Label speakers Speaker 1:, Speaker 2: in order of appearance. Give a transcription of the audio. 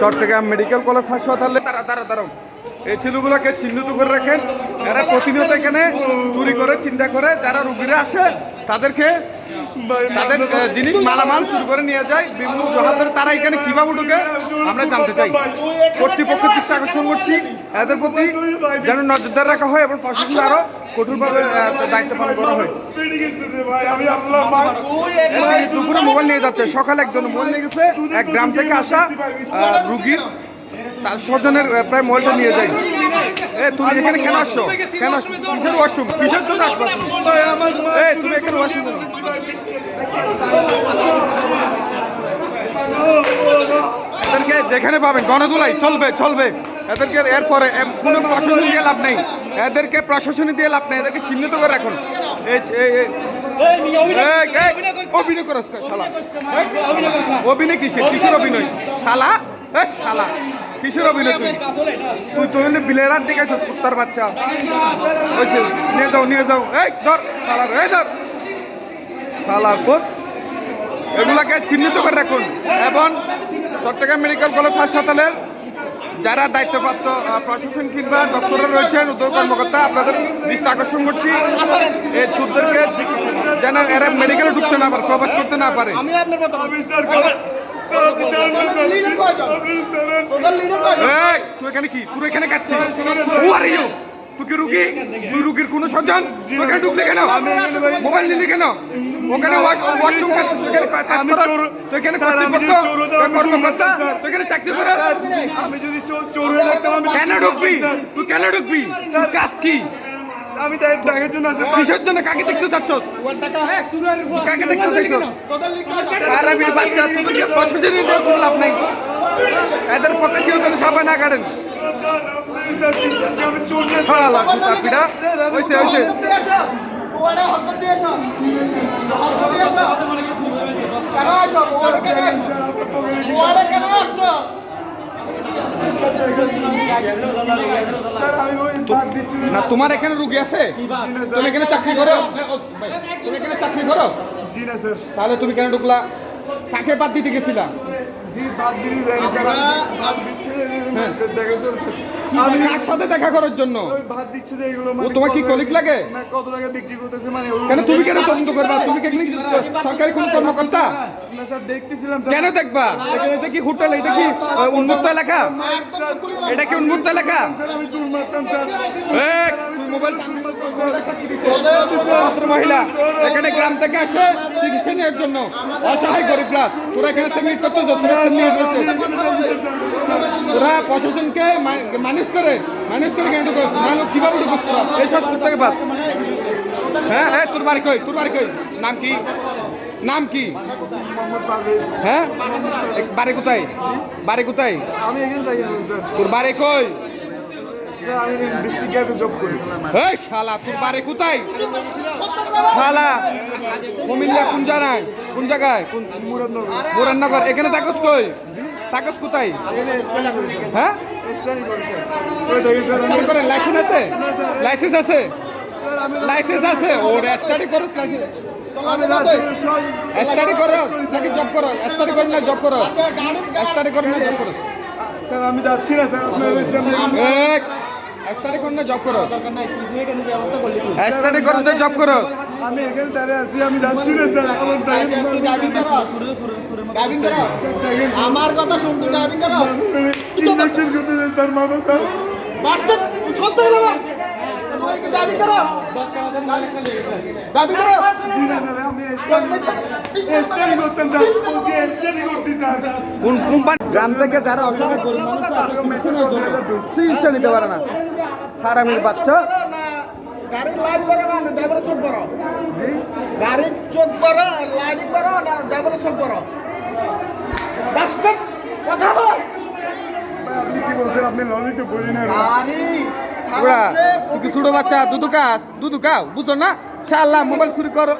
Speaker 1: Chittagong medical college হাসপাতালে। তারা তারা এই ছেলেগুলোকে চিহ্নিত করে রাখেন। এরা প্রতিনিয়ত এখানে চুরি করে, চিন্তা করে, যারা রুগীরা আসে, তাদেরকে তাদের জিনিস মালামাল চুর করে নিয়ে যায়। বিভিন্ন অজুহাতের তারা এখানে কীভাবে ঢুকে, আমরা জানতে চাই। কর্তৃপক্ষের দৃষ্টি আকর্ষণ করছি। এদের প্রতি যেন নজরদার রাখা হয় এবং প্রশাসন আরও কঠোরভাবে দায়িত্ব পালন করা হয়। দুপুরে মোবাইল নিয়ে যাচ্ছে। সকালে একজন মোবাইল নিয়ে গেছে। এক গ্রাম থেকে আসা রুগীর তার স্বজনের প্রায় মোবাইলটা নিয়ে যায় এ তুমি এখানে কেন আসছো? কেন কিসের ওয়াশরুম কিসের জন্য এই তুমি? এখানে ওয়াশরুম এদেরকে যেখানে পাবেন গণদুলাই চলবে চলবে। এদেরকে এরপরে কোনো প্রশাসন দিয়ে লাভ নেই। এদেরকে প্রশাসন দিয়ে লাভ নেই এদেরকে চিহ্নিত করে রাখুন। অভিনয় করস শালা। অভিনয় কিসের? কিসের অভিনয়? শালা? শালা। কিসের অভিনয় তুই তুই বিলেরার দিকে আছিস কুত্তার বাচ্চা। ওইসে নিয়ে যাও নিয়ে যাও। এই, ধর, শালার, এই ধর। শালার পুত। এগুলাকে চিহ্নিত করে রাখুন। এবং চট্টগ্রাম মেডিকেল কলেজ হাসপাতালের যারা দায়িত্বপ্রাপ্ত প্রশাসন কিংবা দপ্তরে রয়েছেন, উদ্যোগ কর্মকর্তা, আপনাদের দৃষ্টি আকর্ষণ করছি। এই চোদ্দকে যেন এরা মেডিকেলে ঢুকতে না পারে, প্রবেশ করতে না পারে। তুই এখানে কি? তুই এখানে কাজ কি Who are you? তুই কি রুগী? তুই রুগীর কোনো সজ্জন? তুই এখানে ঢুকলি কেন? মোবাইল নিলি কেন? ওখানে ওয়াশরুম তুই কাজ
Speaker 2: আমি চোর-
Speaker 1: তুই এখানে কর্তৃপক্ষ কর্মকর্তা? তুই এখানে চাকরি কেন ঢুকবি? তুই কেন ঢুকবি? তোর কাজ কি?
Speaker 2: আমি তাই দেখার জন্য আসি
Speaker 1: কিসের জন্য কাকে দেখতে চাচ্ছ? কাকে দেখতে চাচ্ছ? আর আমি বাচ্চা দিয়ে কোনো লাভ নাই? এদের পক্ষে কেউ যেন সবাই না কাটেন
Speaker 2: আমি চোর না
Speaker 1: শালা জুতা পিড়া। হইছে হইছে।
Speaker 2: স্যার আমি ওই বাদ দিচ্ছি
Speaker 1: না তোমার এখানে রুগী আছে তুমি এখানে চাকরি করো তুমি এখানে চাকরি করো
Speaker 2: জি না স্যার
Speaker 1: তাহলে তুমি কেন ঢুকলা কাকে বাদ দিতে গেছিলা
Speaker 2: আমি
Speaker 1: হ্যাঁ।
Speaker 2: স্যার, দেখার জন্য
Speaker 1: আমি কার সাথে দেখা করার জন্য?
Speaker 2: যে
Speaker 1: ও তোমার কি কলিগ লাগে?
Speaker 2: মানে ওগুলো-
Speaker 1: কেন তুমি কেন তদন্ত করবা? তুমি কি এখানে সরকারি কোন কর্মকর্তা?
Speaker 2: দেখতেছিলাম
Speaker 1: কেন দেখবা? এটা কি হোটেল? এটা কি উন্মুক্ত এলাকা? এটা কি উন্মুক্ত এলাকা? মোবাইল মহিলা এখানে গ্রাম থেকে আসে চিকিৎসা নেওয়ার জন্য। অসহায় গরিবরা তোরা এখানে সেমিট করতে তোরা নিয়ে বসে। তোরা প্রশাসনকে ম্যানেজ করে ম্যানেজ করে কেন ঢুকোস? না কীভাবে ঢুকোস তোরা? এই সব থেকে বাস হ্যাঁ হ্যাঁ তোর বাড়ি কই? তোর বাড়ি কই? নাম কি? নাম কি? হ্যাঁ? বাড়ি কোথায়? বাড়ি কোথায়? তোর বাড়ি কই
Speaker 2: স্যার আমি ডিস্ট্রিক্ট গাড়িতে জব করি
Speaker 1: এই শালা তোর বাড়ি কোথায়? শালা কুমিল্লা কোন জায়গায়? কোন জায়গায়? কোন মুরাননগর এখানে থাকস কই? থাকস কোথায়?
Speaker 2: স্টাডি
Speaker 1: হ্যাঁ?
Speaker 2: করি
Speaker 1: করে লাইসেন্স আছে? লাইসেন্স আছে?
Speaker 2: আমি
Speaker 1: লাইসেন্স আছে? ওর স্টাডি করস লাইসেন্স স্টাডি করস নাকি জব করস? স্টাডি কর না জব করস? স্টাডি কর না জব করস?
Speaker 2: স্যার আমি যাচ্ছি না স্যার সামনে।
Speaker 1: এক স্টাডি কর জব করস স্টাডি কর না জব করস
Speaker 2: আমি এখানে দাঁড়িয়ে আছি আমি যাচ্ছি না স্যার। আমার ড্রাইভিং
Speaker 3: ড্রাইভিং করো। আমার কথা শুন তুই ড্রাইভিং করো।
Speaker 2: করতে স্যার মামা স্যার।
Speaker 3: মাস্টার সত্য হলো না তুই করো। করো।
Speaker 2: আমি স্টাডি করতাম স্যার
Speaker 1: কোন কোম্পানি গ্রাম থেকে যারা অসহায় গরিব মানুষ চিকিৎসা নিতে পারে না। হারামির বাচ্চা।
Speaker 3: গাড়ির লাইন করো না ড্রাইভারের চোখ করো গাড়ির চোখ করো লাইনিং করো না ড্রাইভারের চোখ করো মাস্টার কথা বল।
Speaker 2: আপনি কি বলছেন? আপনি লজিক তো না।
Speaker 3: গাড়ি
Speaker 1: ওরা তুই ছোট বাচ্চা? দুধু কাজ দুধু কাও বুঝো না? মোবাইল চুরি করো।